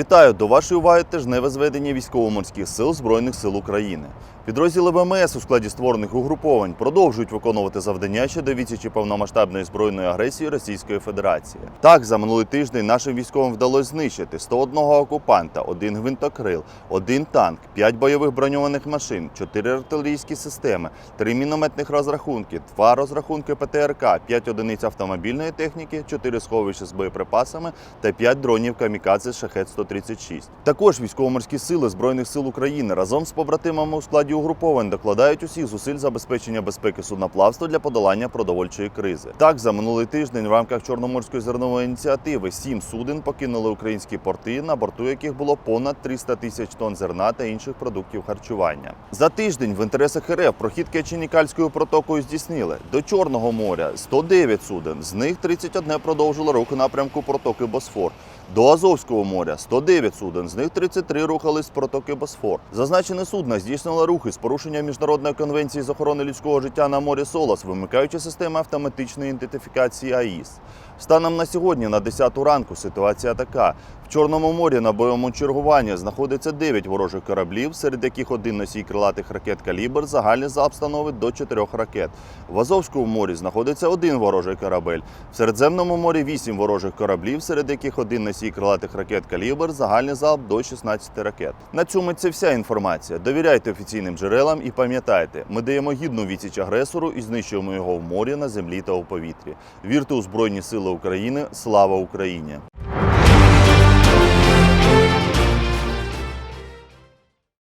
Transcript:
Вітаю до вашої уваги тижневе зведення військово-морських сил Збройних сил України. Підрозділи ВМС у складі створених угруповань продовжують виконувати завдання щодо відсічі повномасштабної збройної агресії Російської Федерації. Так, за минулий тиждень нашим військовим вдалося знищити 101 окупанта, один гвинтокрил, один танк, 5 бойових броньованих машин, 4 артилерійські системи, 3 мінометних розрахунки, 2 розрахунки ПТРК, 5 одиниць автомобільної техніки, 4 сховища з боєприпасами та 5 дронів камікадзе шахет 136 Також військово-морські сили Збройних сил України разом з побратимами у складі угруповань докладають усіх зусиль забезпечення безпеки судноплавства для подолання продовольчої кризи. Так, за минулий тиждень в рамках Чорноморської зернової ініціативи сім суден покинули українські порти, на борту яких було понад 300 тисяч тонн зерна та інших продуктів харчування. За тиждень в інтересах РФ прохід Кеченікальською протокою здійснили до Чорного моря 109 суден, з них 31 продовжило рух у напрямку протоки Босфор. До Азовського моря 109 суден, з них 33 рухались з протоки Босфор. Зазначене судно здійснило рухи з порушенням міжнародної конвенції з охорони людського життя на морі Солос, вимикаючи системи автоматичної ідентифікації АІС. Станом на сьогодні, на 10 ранку, ситуація така: в Чорному морі на бойовому чергуванні знаходиться 9 ворожих кораблів, серед яких один носій крилатих ракет калібр, загальний залп становить до 4 ракет. В Азовському морі знаходиться один ворожий корабель. В Середземному морі 8 ворожих кораблів, серед яких один носій крилатих ракет калібр, загальний залп до 16 ракет. На цьому це вся інформація. Довіряйте офіційним джерелам і пам'ятайте, ми даємо гідну відсіч агресору і знищуємо його в морі, на землі та у повітрі. Вірте у Збройні Сили України. Слава Україні!